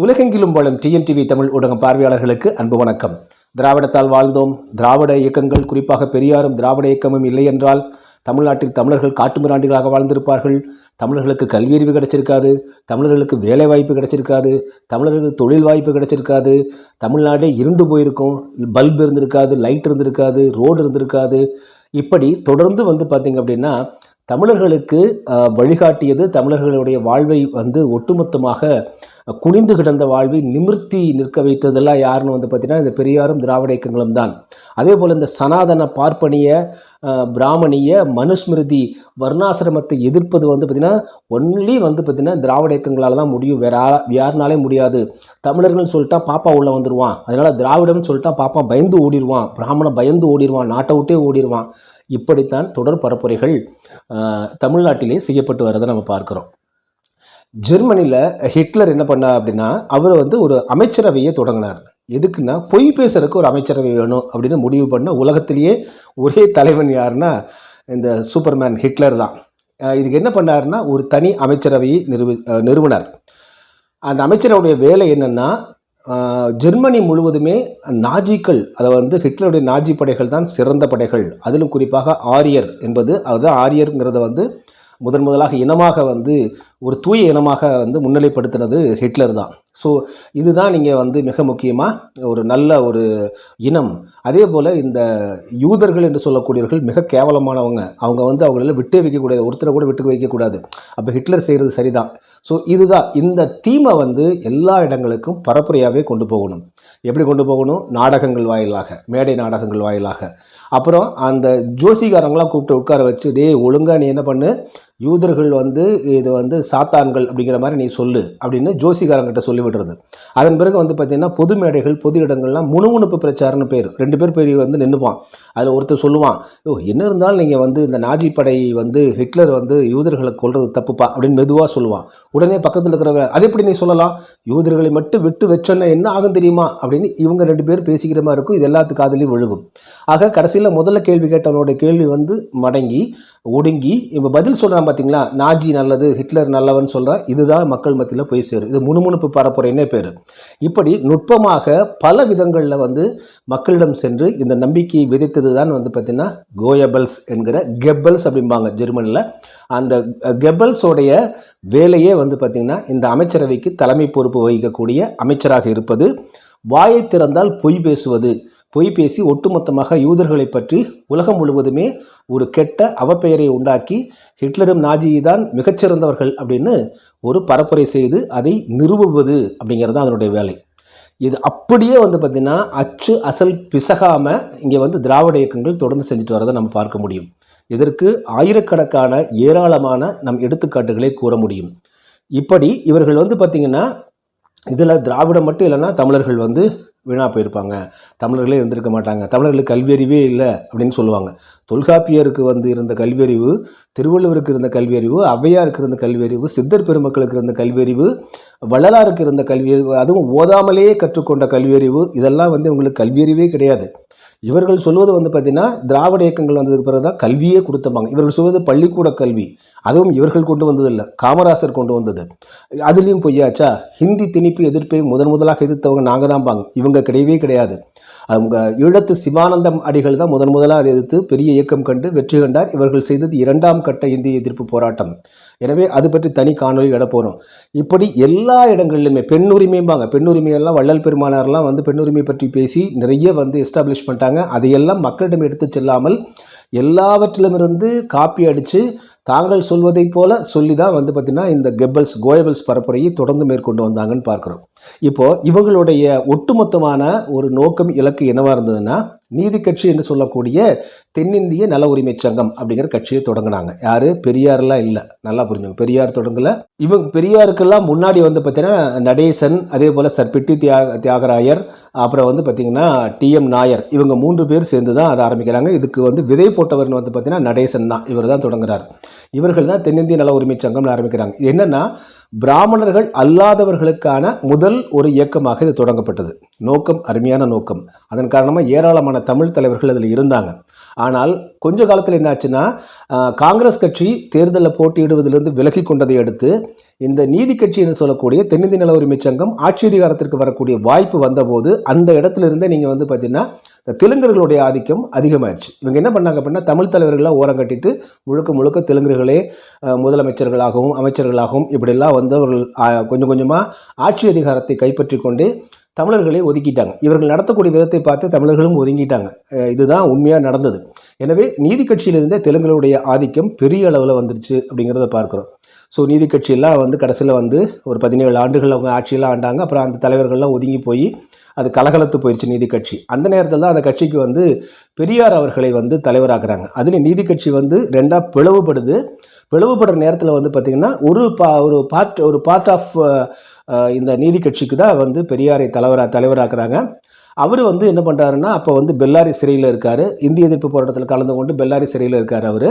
உலகெங்கிலும் வாழும் டிஎன்டிவி தமிழ் ஊடகம் பார்வையாளர்களுக்கு அன்பு வணக்கம். திராவிடத்தால் வாழ்ந்தோம். திராவிட இயக்கங்கள் குறிப்பாக பெரியாரும் திராவிட இயக்கமும் இல்லை என்றால் தமிழ்நாட்டில் தமிழர்கள் காட்டுமிராண்டிகளாக வாழ்ந்திருப்பார்கள். தமிழர்களுக்கு கல்வியறிவு கிடைச்சிருக்காது. தமிழர்களுக்கு வேலை வாய்ப்பு கிடைச்சிருக்காது. தமிழர்களுக்கு தொழில் வாய்ப்பு கிடைச்சிருக்காது. தமிழ்நாடே இருண்டு போயிருக்கும். பல்ப் இருந்திருக்காது லைட் இருந்திருக்காது ரோடு இருந்திருக்காது. இப்படி தொடர்ந்து வந்து பார்த்திங்க அப்படின்னா தமிழர்களுக்கு வழிகாட்டியது தமிழர்களுடைய வாழ்வை வந்து ஒட்டுமொத்தமாக குனிந்து கிடந்த வாழ்வை நிமிர்த்தி நிற்க வைத்ததெல்லாம் யாருன்னு வந்து பார்த்தீங்கன்னா இந்த பெரியாரும் திராவிட இயக்கங்களும் தான். அதே போல் இந்த சனாதன பார்ப்பனிய பிராமணிய மனுஸ்மிருதி வர்ணாசிரமத்தை எதிர்ப்பது வந்து பார்த்திங்கன்னா ஒன்லி வந்து பார்த்திங்கன்னா திராவிட இயக்கங்களால் தான் முடியும். வேற யாருனாலே முடியாது. தமிழர்கள்னு சொல்லிட்டா பாப்பா உள்ளே வந்துடுவான் அதனால் திராவிடம்னு சொல்லிட்டா பாப்பா பயந்து ஓடிடுவான் பிராமணன் பயந்து ஓடிடுவான் நாட்டை விட்டே ஓடிடுவான் இப்படித்தான் தொடர் பரப்புரைகள் தமிழ்நாட்டிலே செய்யப்பட்டு வரதை நம்ம பார்க்குறோம். ஜெர்மனியில் ஹிட்லர் என்ன பண்ணார் அப்படின்னா அவர் வந்து ஒரு அமைச்சரவையை தொடங்கினார். எதுக்குன்னா பொய் பேசுறதுக்கு ஒரு அமைச்சரவை வேணும் அப்படின்னு முடிவு பண்ண உலகத்திலேயே ஒரே தலைவன் யாருன்னா இந்த சூப்பர்மேன் ஹிட்லர் தான். இதுக்கு என்ன பண்ணாருன்னா ஒரு தனி அமைச்சரவையை நிறுவி ஆஹ், நிறுவினார். அந்த அமைச்சரவுடைய வேலை என்னென்னா ஜெர்மனி முழுவதுமே நாஜிக்கள் அதை வந்து ஹிட்லருடைய நாஜி படைகள் தான் சிறந்த படைகள். அதிலும் குறிப்பாக ஆரியர் என்பது அதுதான் ஆரியருங்கிறத வந்து முதன் முதலாக இனமாக வந்து ஒரு தூய இனமாக வந்து முன்னிலைப்படுத்தினது ஹிட்லர் தான். ஸோ இதுதான் நீங்கள் வந்து மிக முக்கியமாக ஒரு நல்ல ஒரு இனம். அதே போல் இந்த யூதர்கள் என்று சொல்லக்கூடியவர்கள் மிக கேவலமானவங்க. அவங்க வந்து அவங்கள விட்டு வைக்கக்கூடாது ஒருத்தரை கூட விட்டு வைக்கக்கூடாது. அப்போ ஹிட்லர் செய்கிறது சரிதான். ஸோ இதுதான். இந்த தீமை வந்து எல்லா இடங்களுக்கும் பரப்புரையாகவே கொண்டு போகணும். எப்படி கொண்டு போகணும்? நாடகங்கள் வாயிலாக மேடை நாடகங்கள் வாயிலாக. அப்புறம் அந்த ஜோசிகாரங்களாம் கூப்பிட்டு உட்கார வச்சு டேய் ஒழுங்காக நீ என்ன பண்ணு? யூதர்கள் வந்து இது வந்து சாத்தான்கள் அப்படிங்கிற மாதிரி நீ சொல்லு அப்படின்னு ஜோசிகாரங்கிட்ட சொல்லி விடுறது அதன் பிறகு வந்து பார்த்திங்கன்னா பொது மேடைகள் பொது இடங்கள்லாம் முணுமுணுப்பு பிரச்சாரம்னு பேர். ரெண்டு பேர் பெரிய வந்து நின்றுப்பான் அதில் ஒருத்தர் சொல்லுவான் ஓ என்ன இருந்தாலும் நீங்கள் வந்து இந்த நாஜி படை வந்து ஹிட்லர் வந்து யூதர்களை கொள்வது தப்புப்பா? அப்படின்னு மெதுவாக சொல்லுவான். உடனே பக்கத்தில் இருக்கிறவ அது எப்படி நீ சொல்லலாம்? யூதர்களை மட்டும் விட்டு வச்சோன்னா என்ன ஆகும் தெரியுமா? அப்படின்னு இவங்க ரெண்டு பேர் பேசிக்கிற மாதிரி இருக்கும். இது எல்லாத்து காதலையும் விழுகும். ஆக கடைசியில் முதல்ல கேள்வி கேட்டவனோட கேள்வி வந்து மடங்கி ஒடுங்கி இப்போ பதில் சொல்கிற பார்த்தீங்களா? நாஜி நல்லது ஹிட்லர் நல்லவன் சொல்கிற இதுதான் மக்கள் மத்தியில் போய் சேரும். இது முணுமுணுப்பு பரப்புரைன்னே பேர். இப்படி நுட்பமாக பல விதங்களில் வந்து மக்களிடம் சென்று இந்த நம்பிக்கையை விதைத்தது தான் வந்து பார்த்திங்கன்னா கோயபல்ஸ் என்கிற கெப்பல்ஸ் அப்படிம்பாங்க ஜெர்மனியில் அந்த கெப்பல்ஸோடைய வேலையே வந்து பார்த்திங்கன்னா இந்த அமைச்சரவைக்கு தலைமை பொறுப்பு வகிக்கக்கூடிய அமைச்சராக இருப்பது வாயை திறந்தால் பொய் பேசுவது பொய் பேசி ஒட்டுமொத்தமாக யூதர்களை பற்றி உலகம் முழுவதுமே ஒரு கெட்ட அவப்பெயரை உண்டாக்கி ஹிட்லரும் நாஜியை தான் மிகச்சிறந்தவர்கள் அப்படின்னு ஒரு பரப்புரை செய்து அதை நிறுவுவது அப்படிங்கிறது தான் அதனுடைய வேலை. இது அப்படியே வந்து பார்த்திங்கன்னா அச்சு அசல் பிசகாமல் இங்கே வந்து திராவிட இயக்கங்கள் தொடர்ந்து செஞ்சுட்டு வரதை நம்ம பார்க்க முடியும். இதற்கு ஆயிரக்கணக்கான ஏராளமான நம் எடுத்துக்காட்டுகளை கூற முடியும். இப்படி இவர்கள் வந்து பார்த்திங்கன்னா இதில் திராவிடம் மட்டும் இல்லைன்னா தமிழர்கள் வந்து வீணாக போயிருப்பாங்க. தமிழர்களே இருந்திருக்க மாட்டாங்க. தமிழர்களுக்கு கல்வியறிவே இல்லை அப்படின்னு சொல்லுவாங்க. தொல்காப்பியருக்கு வந்து இருந்த கல்வியறிவு திருவள்ளுவருக்கு இருந்த கல்வியறிவு ஔவையாருக்கு இருந்த கல்வியறிவு சித்தர் பெருமக்களுக்கு இருந்த கல்வியறிவு வள்ளலாருக்கு இருந்த கல்வியறிவு அதுவும் ஓதாமலேயே கற்றுக்கொண்ட கல்வியறிவு இதெல்லாம் வந்து இவங்களுக்கு கல்வியறிவே கிடையாது. இவர்கள் சொல்வது வந்து பார்த்திங்கன்னா திராவிட இயக்கங்கள் வந்ததுக்கு பிறகு தான் கல்வியே கொடுத்தப்பாங்க இவர்கள் சொல்வது பள்ளிக்கூட கல்வி. அதுவும் இவர்கள் கொண்டு வந்ததில்லை. காமராசர் கொண்டு வந்தது. அதுலேயும் பொய்யாச்சா? ஹிந்தி திணிப்பு எதிர்ப்பை முதன் முதலாக எதிர்த்தவங்க நாங்கள் தான் பாங்க இவங்க கிடையவே கிடையாது. அவங்க ஈழத்து சிவானந்தம் அடிகள் தான் முதன் முதலாக அதை எதிர்த்து பெரிய இயக்கம் கண்டு வெற்றி கண்டார். இவர்கள் செய்தது இரண்டாம் கட்ட இந்திய எதிர்ப்பு போராட்டம். எனவே அது பற்றி தனி காணொலி இட போகிறோம் இப்படி எல்லா இடங்கள்லையுமே பெண்ணுரிமைம்பாங்க பெண்ணுரிமையெல்லாம் வள்ளல் பெருமானார்லாம் வந்து பெண்ணுரிமை பற்றி பேசி நிறைய வந்து எஸ்டாப்ளிஷ் பண்ணிட்டாங்க. அதையெல்லாம் மக்களிடம் எடுத்து செல்லாமல் எல்லாவற்றிலுமிருந்து காப்பி அடித்து தாங்கள் சொல்வதைப் போல சொல்லி தான் வந்து பார்த்திங்கன்னா இந்த கெப்பல்ஸ் கோயபல்ஸ் பரப்புரையை தொடர்ந்து மேற்கொண்டு வந்தாங்கன்னு பார்க்குறோம். இப்போது இவங்களுடைய ஒட்டுமொத்தமான ஒரு நோக்கம் இலக்கு என்னவாக இருந்ததுன்னா நீதி கட்சி என்று சொல்லக்கூடிய தென்னிந்திய நல உரிமை சங்கம் அப்படிங்கிற கட்சியை தொடங்கினாங்க. யாரு? பெரியார்லாம் இல்லை. நல்லா புரிஞ்சுங்க. பெரியார் தொடங்கல. இவங்க பெரியாருக்கெல்லாம் முன்னாடி வந்து பார்த்தீங்கன்னா நடேசன் அதே போல் சர் பிட்டி தியாக தியாகராயர் அப்புறம் வந்து பார்த்தீங்கன்னா டிஎம் நாயர். இவங்க மூன்று பேர் சேர்ந்து தான் அதை ஆரம்பிக்கிறாங்க. இதுக்கு வந்து விதை போட்டவர்னு வந்து பார்த்தீங்கன்னா நடேசன் தான். இவர் தான் தொடங்குறாரு. இவர்கள் தான் தென்னிந்திய நல உரிமை சங்கம்னு ஆரம்பிக்கிறாங்க. என்னன்னா பிராமணர்கள் அல்லாதவர்களுக்கான முதல் ஒரு இயக்கமாக இது தொடங்கப்பட்டது. நோக்கம் அருமையான நோக்கம். அதன் காரணமாக ஏராளமான தமிழ் தலைவர்கள் அதில் இருந்தாங்க. ஆனால் கொஞ்ச காலத்தில் என்னாச்சுன்னா காங்கிரஸ் கட்சி தேர்தலில் போட்டியிடுவதிலிருந்து விலகி கொண்டதை அடுத்து இந்த நீதி கட்சி என்று சொல்லக்கூடிய தென்னிந்திய நல உரிமை சங்கம் ஆட்சி அதிகாரத்திற்கு வரக்கூடிய வாய்ப்பு வந்தபோது அந்த இடத்துல இருந்தே நீங்கள் வந்து பார்த்தீங்கன்னா இந்த தெலுங்கர்களுடைய ஆதிக்கம் அதிகமாயிருச்சு. இவங்க என்ன பண்ணாங்க அப்படின்னா தமிழ் தலைவர்களாக ஓரம் கட்டிட்டு முழுக்க முழுக்க தெலுங்கர்களே முதலமைச்சர்களாகவும் அமைச்சர்களாகவும் இப்படிலாம் வந்தவர்கள் கொஞ்சம் கொஞ்சமாக ஆட்சி அதிகாரத்தை கைப்பற்றி கொண்டு தமிழர்களை ஒதுக்கிட்டாங்க. இவர்கள் நடத்தக்கூடிய விதத்தை பார்த்து தமிழர்களும் ஒதுங்கிட்டாங்க. இதுதான் உண்மையாக நடந்தது. எனவே நீதி கட்சியிலிருந்தே தெலுங்குகளுடைய ஆதிக்கம் பெரிய அளவில் வந்துருச்சு அப்படிங்கிறத பார்க்குறோம். ஸோ நீதி கட்சியெல்லாம் வந்து கடைசியில் வந்து ஒரு பதினேழு ஆண்டுகள் அவங்க ஆட்சியெல்லாம் ஆண்டாங்க. அப்புறம் அந்த தலைவர்கள்லாம் ஒதுங்கி போய் அது கலகலத்து போயிடுச்சு நீதி கட்சி. அந்த நேரத்தில் தான் அந்த கட்சிக்கு வந்து பெரியார் அவர்களை வந்து தலைவராக்குறாங்க. அதில் நீதி கட்சி வந்து ரெண்டாக பிளவுபடுது. பிளவுபடுற நேரத்தில் வந்து பார்த்திங்கன்னா ஒரு பா ஒரு பார்ட் ஒரு பார்ட் ஆஃப் இந்த நீதி கட்சிக்கு தான் வந்து பெரியாரை தலைவரா தலைவராக்குறாங்க. அவர் வந்து என்ன பண்ணுறாருன்னா அப்போ வந்து பெல்லாரி சிறையில் இருக்கார். இந்திய எதிர்ப்பு போராட்டத்தில் கலந்து கொண்டு பெல்லாரி சிறையில் இருக்கார் அவர்.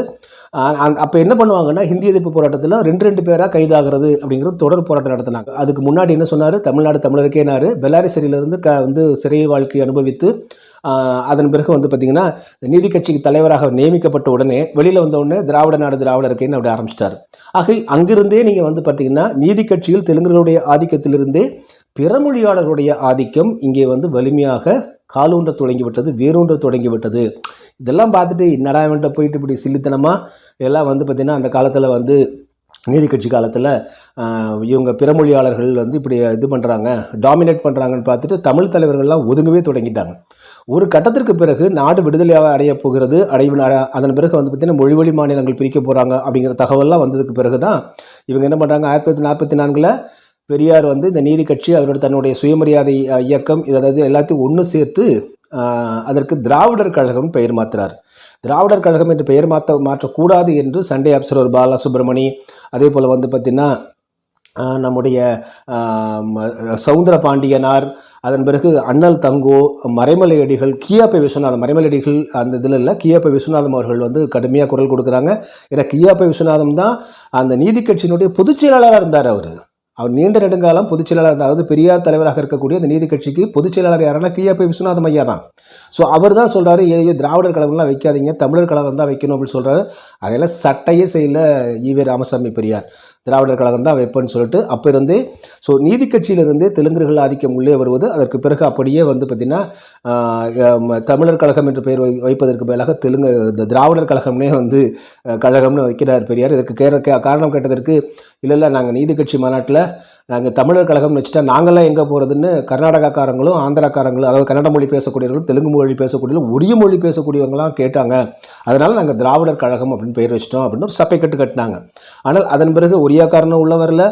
அப்போ என்ன பண்ணுவாங்கன்னா ஹிந்தி எதிர்ப்பு போராட்டத்தில் ரெண்டு ரெண்டு பேராக கைதாகிறது அப்படிங்கிறது தொடர் போராட்டம் நடத்தினாங்க. அதுக்கு முன்னாடி என்ன சொன்னார்? தமிழ்நாடு தமிழருக்கேனார் பெல்லாரி சிறையிலிருந்து க வந்து சிறை வாழ்க்கை அனுபவித்து அதன் பிறகு வந்து பார்த்திங்கன்னா நீதி கட்சிக்கு தலைவராக நியமிக்கப்பட்ட உடனே வெளியில் வந்த உடனே திராவிட நாடு திராவிட இருக்கேன்னு அப்படி ஆரம்பிச்சிட்டார். ஆக அங்கிருந்தே நீங்கள் வந்து பார்த்திங்கன்னா நீதி கட்சியில் தெலுங்குகளுடைய ஆதிக்கத்திலிருந்தே பிறமொழியாளர்களுடைய ஆதிக்கம் இங்கே வந்து வலிமையாக காலூன்ற தொடங்கிவிட்டது வேரூன்ற தொடங்கிவிட்டது. இதெல்லாம் பார்த்துட்டு என்னடா இவன்ட்ட போயிட்டு இப்படி சில்லித்தனமாக எல்லாம் வந்து பார்த்திங்கன்னா அந்த காலத்தில் வந்து நீதி கட்சி காலத்தில் இவங்க பிறமொழியாளர்கள் வந்து இப்படி இது பண்ணுறாங்க டாமினேட் பண்ணுறாங்கன்னு பார்த்துட்டு தமிழ் தலைவர்கள்லாம் ஒதுங்கவே தொடங்கிட்டாங்க. ஒரு கட்டத்திற்கு பிறகு நாடு விடுதலையாக அடைய போகிறது அடைவு அதன் பிறகு வந்து பார்த்திங்கன்னா மொழிவழி மாநிலங்கள் பிரிக்க போகிறாங்க அப்படிங்கிற தகவல்லாம் வந்ததுக்கு பிறகு தான் இவங்க என்ன பண்ணுறாங்க ஆயிரத்தி தொள்ளாயிரத்தி நாற்பத்தி நான்கில் பெரியார் வந்து இந்த நீதி கட்சி அவரோட தன்னுடைய சுயமரியாதை இயக்கம் இது அதாவது எல்லாத்தையும் ஒன்று சேர்த்து அதற்கு திராவிடர் கழகம் பெயர் மாற்றுறார் திராவிடர் கழகம் என்று பெயர் மாற்ற மாற்றக்கூடாது என்று சண்டே அப்சர்வர் பாலசுப்ரமணி அதே போல் வந்து பார்த்திங்கன்னா நம்முடைய ம- சவுந்தர பாண்டியனார் அதன் பிறகு அண்ணல் தங்கோ மறைமலையடிகள் கியாப்பை விஸ்வநாதம் மறைமலையடிகள் அந்த இதில் இல்லை கியாப்பை விஸ்வநாதம் அவர்கள் வந்து கடுமையாக குரல் கொடுக்குறாங்க. ஏன்னா கியாப்பை விஸ்வநாதம் தான் அந்த நீதி கட்சியினுடைய பொதுச் செயலாளராக இருந்தார் அவர். அவர் நீண்ட நெடுங்காலம் பொதுச் செயலாளர் அதாவது பெரியார் தலைவராக இருக்கக்கூடிய அந்த நீதி கட்சிக்கு பொதுச் செயலாளர் யாருன்னா கியாப்பை விஸ்வநாதம் ஐயா தான். ஸோ அவர் தான் சொல்கிறாரு ஏ திராவிடர் கழகம்லாம் வைக்காதீங்க தமிழர் கழகம் தான் வைக்கணும் அப்படின்னு சொல்கிறாரு அதெல்லாம் சட்டையே செய்யல ஈவே ராமசாமி பெரியார். திராவிடர் கழகம் தான் வைப்பேன்னு சொல்லிட்டு அப்போ இருந்தே ஸோ நீதி கட்சியிலிருந்து தெலுங்குகள் ஆதிக்கம் உள்ளே வருவது அதற்கு பிறகு அப்படியே வந்து பார்த்திங்கன்னா தமிழர் கழகம் என்று பெயர் வைப்பதற்கு பதிலாக தெலுங்கு இந்த திராவிடர் கழகம்னே வந்து கழகம்னு வைக்கிறார் பெரியார். இதுக்கு கேர கே- காரணம் கேட்டதற்கு இல்லை இல்லை நாங்கள் நீதி கட்சி மாநாட்டில் நாங்கள் தமிழர் கழகம்னு வச்சுட்டா நாங்களாம் எங்கே போகிறதுன்னு கர்நாடகாக்காரங்களும் ஆந்திராக்காரங்களும் அதாவது கன்னட மொழி பேசக்கூடியவர்களும் தெலுங்கு மொழி பேசக்கூடியவர்களும் உரிய மொழி பேசக்கூடியவங்களாம் கேட்டாங்க. அதனால் நாங்கள் திராவிடர் கழகம் அப்படின்னு பெயர் வச்சிட்டோம் அப்படின்னு ஒரு சப்பை கட்டு கட்டினாங்க. ஆனால் அதன் பிறகு ஒரியாக்காரனும் உள்ள வரல.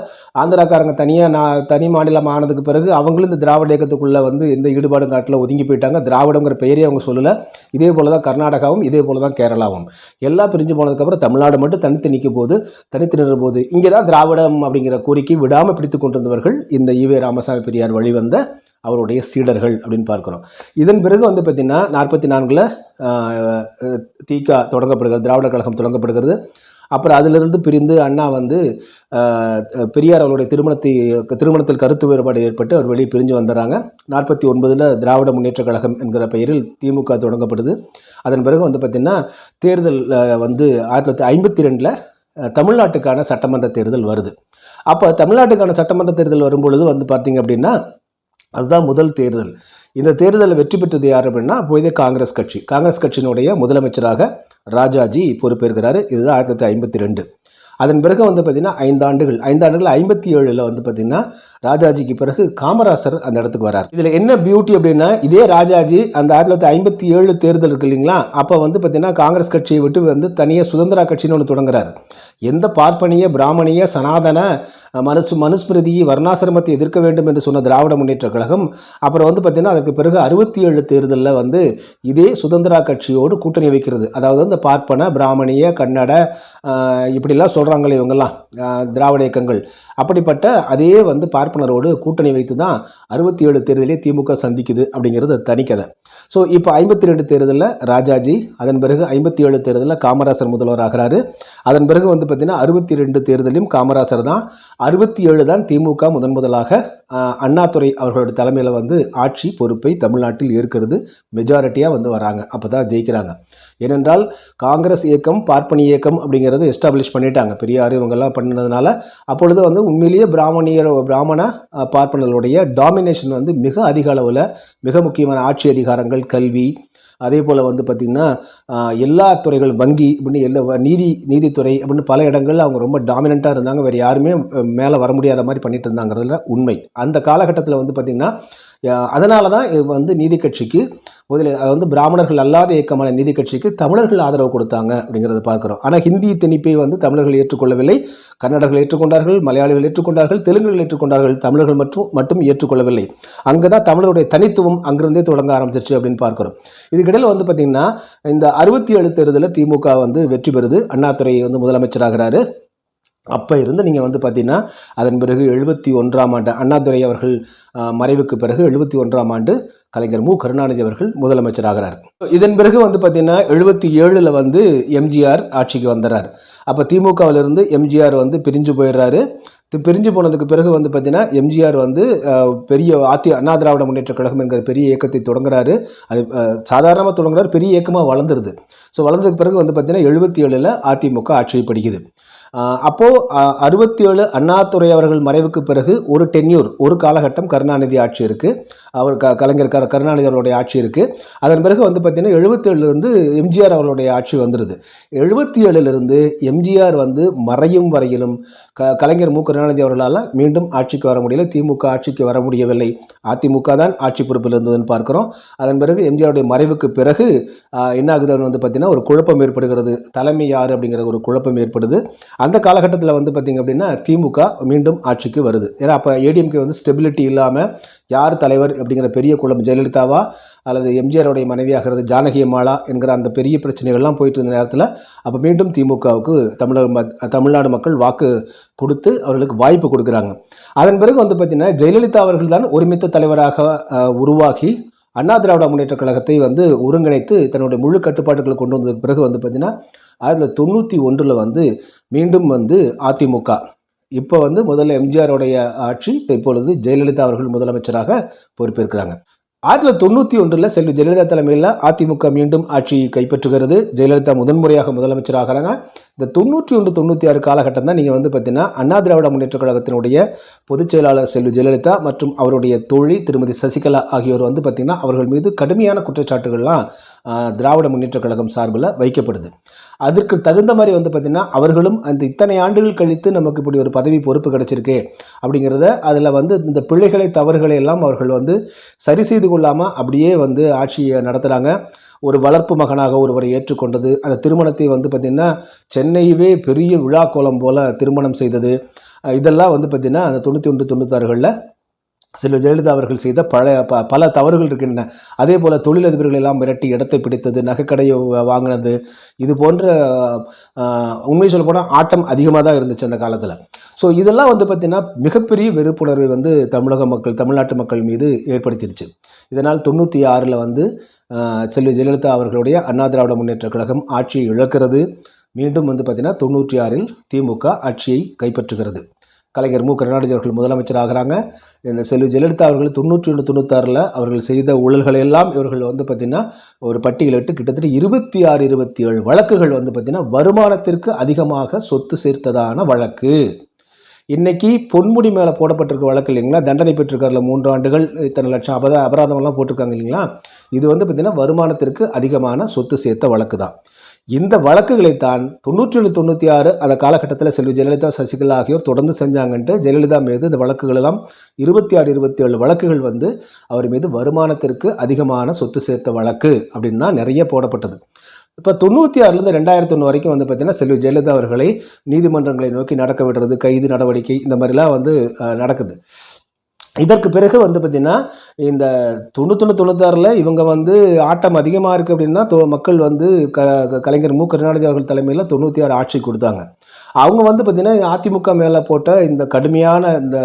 ஆந்திராக்காரங்க தனியாக நான் தனி மாநிலம் ஆனதுக்கு பிறகு அவங்களும் இந்த திராவிட இயக்கத்துக்குள்ளே வந்து எந்த ஈடுபாடும் காட்டில் ஒதுங்கி போயிட்டாங்க. திராவிடங்கிற பெயரே அவங்க சொல்லலை. இதே போல தான் கர்நாடகாவும் இதே போல தான் கேரளாவும். எல்லாம் பிரிஞ்சு போனதுக்கப்புறம் தமிழ்நாடு மட்டும் தனித்து நிற்கும் போது தனித்து நின்ற போது இங்கே தான் திராவிடம் அப்படிங்கிற கோரிக்கை விடாமல் பிடித்து கொண்டிருந்தவர்கள் இந்த ஈவே ராமசாமி பெரியார் வழிவந்த அவருடைய சீடர்கள் அப்படின்னு பார்க்குறோம். இதன் பிறகு வந்து பார்த்திங்கன்னா நாற்பத்தி நான்கில் தீகா தொடங்கப்படுகிறது திராவிடர் கழகம் தொடங்கப்படுகிறது. அப்புறம் அதிலிருந்து பிரிந்து அண்ணா வந்து பெரியார் அவருடைய திருமணத்தை திருமணத்தில் கருத்து வேறுபாடு ஏற்பட்டு அவர் வெளியே பிரிஞ்சு வந்துடுறாங்க. நாற்பத்தி ஒன்பதில் திராவிட முன்னேற்றக் கழகம் என்கிற பெயரில் திமுக தொடங்கப்படுது. அதன் பிறகு வந்து பார்த்திங்கன்னா தேர்தல் வந்து ஆயிரத்தி தொள்ளாயிரத்தி ஐம்பத்தி ரெண்டில் தமிழ்நாட்டுக்கான சட்டமன்ற தேர்தல் வருது. அப்போ தமிழ்நாட்டுக்கான சட்டமன்ற தேர்தல் வரும்பொழுது வந்து பார்த்தீங்க அப்படின்னா அதுதான் முதல் தேர்தல். இந்த தேர்தலில் வெற்றி பெற்றது யார் அப்படின்னா அப்போதே காங்கிரஸ் கட்சி. காங்கிரஸ் கட்சியினுடைய முதலமைச்சராக ராஜாஜி பொறுப்பேற்கிறாரு. இதுதான் ஆயிரத்தி தொள்ளாயிரத்தி ஐம்பத்தி ரெண்டு. அதன் பிறகு வந்து பார்த்திங்கன்னா ஐந்தாண்டுகள் ஐந்தாண்டுகள் ஐம்பத்தி ஏழில் வந்து பார்த்திங்கன்னா ராஜாஜிக்கு பிறகு காமராசர் அந்த இடத்துக்கு வரார். இதில் என்ன பியூட்டி அப்படின்னா இதே ராஜாஜி அந்த ஆயிரத்தி தொள்ளாயிரத்தி ஐம்பத்தி ஏழு தேர்தல் இருக்கு இல்லைங்களா? அப்போ வந்து பார்த்தீங்கன்னா காங்கிரஸ் கட்சியை விட்டு வந்து தனியாக சுதந்திரா கட்சின்னு ஒன்று தொடங்குறாரு. எந்த பார்ப்பனிய பிராமணிய சனாதன மனுசு மனுஸ்மிருதி வர்ணாசிரமத்தை எதிர்க்க வேண்டும் என்று சொன்ன திராவிட முன்னேற்றக் கழகம் அப்புறம் வந்து பார்த்திங்கன்னா அதற்கு பிறகு அறுபத்தி ஏழு தேர்தலில் வந்து இதே சுதந்திரா கட்சியோடு கூட்டணி வைக்கிறது. அதாவது இந்த பார்ப்பன பிராமணிய கன்னட இப்படிலாம் சொல்கிறாங்களே இவங்கெல்லாம் திராவிட இயக்கங்கள். அப்படிப்பட்ட அதே வந்து பார்ப்பனரோடு கூட்டணி வைத்து தான் அறுபத்தி ஏழு தேர்தலே திமுக சந்திக்குது அப்படிங்கிறது தனிக்கதை ஸோ இப்போ ஐம்பத்தி ரெண்டு தேர்தலில் ராஜாஜி அதன் பிறகு ஐம்பத்தி ஏழு தேர்தலில் காமராசர் முதல்வர் ஆகிறாரு. அதன் பிறகு வந்து பார்த்திங்கன்னா அறுபத்தி ரெண்டு தேர்தலையும் காமராசர் தான். அறுபத்தி ஏழு தான் திமுக முதன் முதலாக அண்ணாதுரை அவர்களோட தலைமையில் வந்து ஆட்சி பொறுப்பை தமிழ்நாட்டில் ஏற்கிறது. மெஜாரிட்டியாக வந்து வராங்க. அப்போ தான் ஜெயிக்கிறாங்க. ஏனென்றால் காங்கிரஸ் இயக்கம் பார்ப்பனி இயக்கம் அப்படிங்கிறது எஸ்டாப்ளிஷ் பண்ணிட்டாங்க. பெரியார் இவங்கெல்லாம் பண்ணதுனால அப்பொழுது வந்து உண்மையிலேயே பிராமணியர் பிராமண பார்ப்பனர்களுடைய டாமினேஷன் வந்து மிக அதிக அளவில் மிக முக்கியமான ஆட்சி அதிகாரங்கள் கல்வி அதே போல் வந்து பார்த்திங்கன்னா எல்லா துறைகள் வங்கி அப்படின்னு எல்லா நீதி நீதித்துறை அப்படின்னு பல இடங்கள்ல அவங்க ரொம்ப டாமினண்ட்டாக இருந்தாங்க. வேறு யாருமே மேலே வர முடியாத மாதிரி பண்ணிட்டு இருந்தாங்கிறதுல உண்மை. அந்த காலகட்டத்தில் வந்து பார்த்திங்கன்னா அதனால தான் வந்து நீதி கட்சிக்கு முதலில் அது வந்து பிராமணர்கள் அல்லாத இயக்கமான நீதி கட்சிக்கு தமிழர்கள் ஆதரவு கொடுத்தாங்க அப்படிங்கிறத பார்க்குறோம். ஆனால் ஹிந்தி திணிப்பை வந்து தமிழர்கள் ஏற்றுக்கொள்ளவில்லை. கன்னடர்கள் ஏற்றுக்கொண்டார்கள் மலையாளிகள் ஏற்றுக்கொண்டார்கள் தெலுங்குகள் ஏற்றுக்கொண்டார்கள் தமிழர்கள் மற்றும் மட்டும் ஏற்றுக்கொள்ளவில்லை. அங்கே தான் தமிழருடைய தனித்துவம் அங்கிருந்தே தொடங்க ஆரம்பிச்சிருச்சு அப்படின்னு பார்க்குறோம். இதுக்கிடையில் வந்து பார்த்திங்கன்னா இந்த அறுபத்தி ஏழு தேர்தலில் திமுக வந்து வெற்றி பெறுது. அண்ணாதுரை வந்து முதலமைச்சராகிறாரு. அப்போ இருந்து நீங்கள் வந்து பார்த்தீங்கன்னா அதன் பிறகு எழுபத்தி ஒன்றாம் ஆண்டு அண்ணாதுரை அவர்கள் மறைவுக்கு பிறகு எழுபத்தி ஒன்றாம் ஆண்டு கலைஞர் மு. கருணாநிதி அவர்கள் முதலமைச்சராகிறார் இதன் பிறகு வந்து பார்த்தீங்கன்னா எழுபத்தி ஏழில் வந்து எம்ஜிஆர் ஆட்சிக்கு வந்துடுறார் அப்போ திமுகவிலிருந்து எம்ஜிஆர் வந்து பிரிஞ்சு போயிடுறாரு. பிரிஞ்சு போனதுக்கு பிறகு வந்து பார்த்தீங்கன்னா எம்ஜிஆர் வந்து பெரிய அதி அண்ணா திராவிட முன்னேற்ற கழகம் என்கிற பெரிய இயக்கத்தை தொடங்குறாரு. அது சாதாரணமாக தொடங்குறாரு பெரிய இயக்கமாக வளர்ந்துருது. ஸோ வளர்ந்ததுக்கு பிறகு வந்து பார்த்தீங்கன்னா எழுபத்தி ஏழில் அதிமுக ஆட்சியை படிக்குது. அப்போது அறுபத்தி ஏழு அண்ணாதுரை அவர்கள் மறைவுக்கு பிறகு ஒரு டென்யூர் ஒரு காலகட்டம் கருணாநிதி ஆட்சி இருக்குது அவர் க கலைஞர் கரு- கருணாநிதி அவர்களுடைய ஆட்சி இருக்குது அதன் பிறகு வந்து பார்த்திங்கன்னா எழுபத்தி இருந்து எம்ஜிஆர் அவர்களுடைய ஆட்சி வந்துடுது எழுபத்தி ஏழுலேருந்து எம்ஜிஆர் வந்து மறையும் வரையிலும் க கலைஞர் மு. கருணாநிதி அவர்களால் மீண்டும் ஆட்சிக்கு வர முடியல. திமுக ஆட்சிக்கு வர முடியவில்லை. அதிமுக தான் ஆட்சி பொறுப்பில் இருந்ததுன்னு பார்க்குறோம். அதன் பிறகு எம்ஜிஆருடைய மறைவுக்கு பிறகு என்ன ஆகுதுன்னு வந்து பார்த்தீங்கன்னா ஒரு குழப்பம் ஏற்படுகிறது. தலைமை யார் அப்படிங்கிற ஒரு குழப்பம் ஏற்படுது. அந்த காலகட்டத்தில் வந்து பார்த்திங்க அப்படின்னா திமுக மீண்டும் ஆட்சிக்கு வருது. ஏன்னா அப்போ ஏடிஎம்கே வந்து ஸ்டெபிலிட்டி இல்லாமல் யார் தலைவர் அப்படிங்கிற பெரிய குழப்பம் ஜெயலலிதாவா அல்லது எம்ஜிஆருடைய மனைவியாகிறது ஜானகி அம்மாளா என்கிற அந்த பெரிய பிரச்சனைகள்லாம் போயிட்டு இருந்த நேரத்தில் அப்போ மீண்டும் திமுகவுக்கு தமிழக தமிழ்நாடு மக்கள் வாக்கு கொடுத்து அவர்களுக்கு வாய்ப்பு கொடுக்குறாங்க. அதன் பிறகு வந்து பார்த்திங்கன்னா ஜெயலலிதா அவர்கள் தான் ஒருமித்த தலைவராக உருவாகி அண்ணா திராவிட முன்னேற்ற கழகத்தை வந்து ஒருங்கிணைத்து தன்னுடைய முழு கட்டுப்பாடுகளை கொண்டு வந்ததுக்கு பிறகு வந்து பார்த்தீங்கன்னா ஆயிரத்தி தொள்ளாயிரத்தி தொண்ணூற்றி ஒன்றில் வந்து மீண்டும் வந்து அதிமுக. இப்போ வந்து முதல்ல எம்ஜிஆருடைய ஆட்சி இப்பொழுது ஜெயலலிதா அவர்கள் முதலமைச்சராக பொறுப்பேற்கிறாங்க. ஆயிரத்தி தொள்ளாயிரத்தி தொண்ணூற்றி ஒன்றில் செல்வி ஜெயலலிதா தலைமையில் அதிமுக மீண்டும் ஆட்சியை கைப்பற்றுகிறது. ஜெயலலிதா முதன்முறையாக முதலமைச்சராகிறாங்க. இந்த தொண்ணூற்றி ஒன்று தொண்ணூற்றி ஆறு காலகட்டம் தான் நீங்கள் வந்து பார்த்தீங்கன்னா அண்ணா திராவிட முன்னேற்ற கழகத்தினுடைய பொதுச் செயலாளர் செல்வி ஜெயலலிதா மற்றும் அவருடைய தோழி திருமதி சசிகலா ஆகியோர் வந்து பார்த்திங்கன்னா அவர்கள் மீது கடுமையான குற்றச்சாட்டுகள்லாம் திராவிட முன்னேற்ற கழகம் சார்பில் வைக்கப்படுது. அதற்கு தகுந்த மாதிரி வந்து பார்த்திங்கன்னா அவர்களும் அந்த இத்தனை ஆண்டுகள் கழித்து நமக்கு இப்படி ஒரு பதவி பொறுப்பு கிடைச்சிருக்கு அப்படிங்கிறத அதில் வந்து இந்த பிள்ளைகளை தவறுகளை எல்லாம் அவர்கள் வந்து சரி செய்து கொள்ளாமல் அப்படியே வந்து ஆட்சியை நடத்துகிறாங்க ஒரு வளர்ப்பு மகனாக ஒருவரை ஏற்றுக்கொண்டது அந்த திருமணத்தை வந்து பார்த்திங்கன்னா சென்னையவே பெரிய விழா கோலம் போல திருமணம் செய்தது. இதெல்லாம் வந்து பார்த்திங்கன்னா அந்த தொண்ணூற்றி ஒன்று தொண்ணூத்தாறுகளில் செல்வ ஜெயலலிதா அவர்கள் செய்த பல ப பல தவறுகள் இருக்கின்றன. அதே போல் தொழிலதிபர்கள் எல்லாம் மிரட்டி இடத்தை பிடித்தது நகைக்கடையை வாங்கினது இது போன்ற உண்மை சொல்ல போனால் ஆட்டம் அதிகமாக தான் இருந்துச்சு அந்த காலத்தில். ஸோ இதெல்லாம் வந்து பார்த்திங்கன்னா மிகப்பெரிய வெறுப்புணர்வை வந்து தமிழக மக்கள் தமிழ்நாட்டு மக்கள் மீது ஏற்படுத்திடுச்சு. இதனால் தொண்ணூற்றி ஆறில் வந்து செல்வி ஜெயலலிதா அவர்களுடைய அண்ணா திராவிட முன்னேற்ற கழகம் ஆட்சியை இழக்கிறது. மீண்டும் வந்து பார்த்திங்கன்னா தொண்ணூற்றி ஆறில் திமுக ஆட்சியை கைப்பற்றுகிறது. கலைஞர் மு கருணாநிதி அவர்கள் முதலமைச்சர் ஆகிறாங்க. இந்த செல்வி ஜெயலலிதா அவர்கள் தொண்ணூற்றி ஒன்று தொண்ணூத்தாறில் அவர்கள் செய்த ஊழல்களை எல்லாம் இவர்கள் வந்து பார்த்திங்கன்னா ஒரு பட்டியலிட்டு கிட்டத்தட்ட இருபத்தி ஆறு இருபத்தி ஏழு வழக்குகள் வந்து பார்த்திங்கன்னா வருமானத்திற்கு அதிகமாக சொத்து சேர்த்ததான வழக்கு. இன்னைக்கு பொன்முடி மேலே போடப்பட்டிருக்க வழக்கு இல்லைங்களா? தண்டனை பெற்றிருக்காருல மூன்று ஆண்டுகள் இத்தனை லட்சம் அபதா அபராதம்லாம் போட்டிருக்காங்க இல்லைங்களா? இது வந்து பார்த்திங்கன்னா வருமானத்திற்கு அதிகமான சொத்து சேர்த்த வழக்கு தான் இந்த வழக்குகளைத்தான் தொண்ணூற்றி ஏழு தொண்ணூற்றி ஆறு அந்த காலகட்டத்தில் செல்வி ஜெயலலிதா சசிகலா ஆகியோர் தொடர்ந்து செஞ்சாங்கன்ட்டு ஜெயலலிதா மீது இந்த வழக்குகள் எல்லாம் இருபத்தி ஆறு இருபத்தி ஏழு வழக்குகள் வந்து அவர் மீது வருமானத்திற்கு அதிகமான சொத்து சேர்த்த வழக்கு அப்படின்னு தான் நிறைய போடப்பட்டது. இப்போ தொண்ணூற்றி ஆறுலேருந்து ரெண்டாயிரத்தி ஒன்று வரைக்கும் வந்து பார்த்தீங்கன்னா செல்வி ஜெயலலிதா அவர்களை நீதிமன்றங்களை நோக்கி நடக்க விடுறது கைது நடவடிக்கை இந்த மாதிரிலாம் வந்து நடக்குது. இதற்கு பிறகு வந்து பார்த்திங்கன்னா இந்த தொண்ணூத்தொன்று தொண்ணூத்தாறில் இவங்க வந்து ஆட்டம் அதிகமாக இருக்குது அப்படின்னா தொ- மக்கள் வந்து க கலைஞர் மு கருணாநிதி அவர்கள் தலைமையில் தொண்ணூற்றி ஆறு ஆட்சி கொடுத்தாங்க. அவங்க வந்து பார்த்திங்கன்னா அதிமுக மேலே போட்ட இந்த கடுமையான இந்த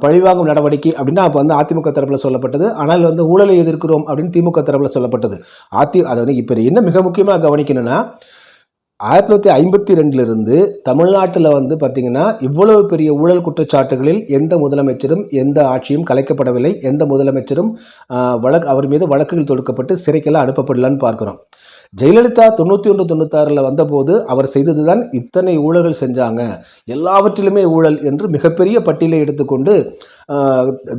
பழிவாங்கும் நடவடிக்கை அப்படின்னா அப்போ வந்து அதிமுக தரப்பில் சொல்லப்பட்டது. ஆனால் வந்து ஊழலை எதிர்க்கிறோம் அப்படின்னு திமுக தரப்பில் சொல்லப்பட்டது. அதி அதை வந்து இப்போ என்ன மிக முக்கியமாக கவனிக்கணும்னா ஆயிரத்தி தொள்ளாயிரத்தி ஐம்பத்தி ரெண்டிலிருந்து தமிழ்நாட்டில் வந்து பார்த்திங்கன்னா இவ்வளவு பெரிய ஊழல் குற்றச்சாட்டுகளில் எந்த முதலமைச்சரும் எந்த ஆட்சியும் கலைக்கப்படவில்லை. எந்த முதலமைச்சரும் வழக்கு அவர் மீது வழக்குகள் தொடுக்கப்பட்டு சிறைக்கெல்லாம் அனுப்பப்படலான்னு பார்க்குறோம். ஜெயலலிதா தொண்ணூற்றி ஒன்று தொண்ணூத்தாறில் வந்தபோது அவர் செய்தது தான் இத்தனை ஊழல்கள் செஞ்சாங்க. எல்லாவற்றிலுமே ஊழல் என்று மிகப்பெரிய பட்டியலை எடுத்துக்கொண்டு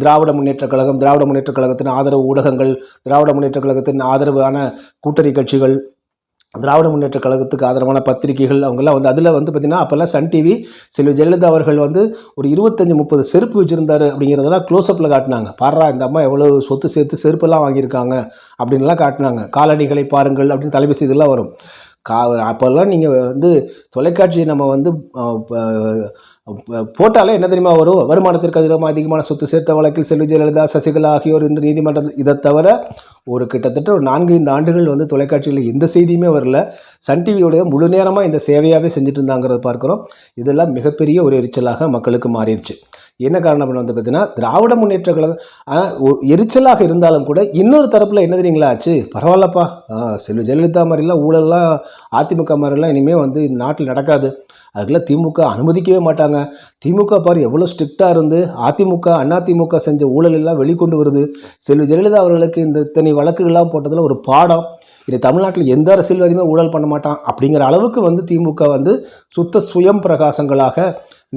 திராவிட முன்னேற்றக் கழகம் திராவிட முன்னேற்றக் கழகத்தின் ஆதரவு ஊடகங்கள் திராவிட முன்னேற்றக் கழகத்தின் ஆதரவான கூட்டணி கட்சிகள் திராவிட முன்னேற்றக் கழகத்துக்கு ஆதரவான பத்திரிகைகள் அவங்கெல்லாம் வந்து அதில் வந்து பார்த்திங்கன்னா அப்போல்லாம் சன் டிவி செல்வி ஜெயலலிதா அவர்கள் வந்து ஒரு இருபத்தஞ்சி முப்பது செருப்பு வச்சுருந்தாரு அப்படிங்கிறதெல்லாம் க்ளோஸ்அப்பில் காட்டினாங்க. பாடுறா இந்த அம்மா எவ்வளோ சொத்து சேர்த்து செருப்பெல்லாம் வாங்கியிருக்காங்க அப்படின்லாம் காட்டினாங்க. காலணிகளை பாருங்கள் அப்படின்னு தலைமை செய்தெல்லாம் வரும். கா அப்போல்லாம் நீங்கள் வந்து தொலைக்காட்சியை நம்ம வந்து போட்டாலே என்ன தெரியுமா வரும்? வருமானத்திற்கு அதிகமாக அதிகமான சொத்து சேர்த்த வழக்கில் செல்வி ஜெயலலிதா சசிகலா ஆகியோர் இன்று நீதிமன்றத்தில். இதை தவிர ஒரு கிட்டத்தட்ட ஒரு நான்கு ஐந்து ஆண்டுகள் வந்து தொலைக்காட்சியில் எந்த செய்தியுமே வரல. சன் டிவியோடைய முழு நேரமாக இந்த சேவையாகவே செஞ்சுட்டு இருந்தாங்கிறத பார்க்குறோம். இதெல்லாம் மிகப்பெரிய ஒரு எரிச்சலாக மக்களுக்கு மாறிடுச்சு. என்ன காரணம் அப்படின்னு வந்து பார்த்தீங்கன்னா திராவிட முன்னேற்ற கழகம் ஆ, ஒ- எரிச்சலாக இருந்தாலும் கூட இன்னொரு தரப்பில் என்ன தெரியுங்களா ஆச்சு? பரவாயில்லப்பா. செல்வி ஜெயலலிதா மாதிரிலாம் ஊழல்லாம் அதிமுக மாதிரிலாம் இனிமேல் வந்து இந்த நாட்டில் நடக்காது. அதுக்கெல்லாம் திமுக அனுமதிக்கவே மாட்டாங்க. திமுக பாரு எவ்வளோ ஸ்ட்ரிக்டாக இருந்து அதிமுக அதிமுக செஞ்ச ஊழல் எல்லாம் வெளிக்கொண்டு வருது. செல்வி ஜெயலலிதா அவர்களுக்கு இந்த இத்தனை வழக்குகள்லாம் போட்டதில் ஒரு பாடம். இது தமிழ்நாட்டில் எந்த அரசியல்வாதியுமே ஊழல் பண்ண மாட்டான் அப்படிங்கிற அளவுக்கு வந்து திமுக வந்து சுத்த சுயம் பிரகாசங்களாக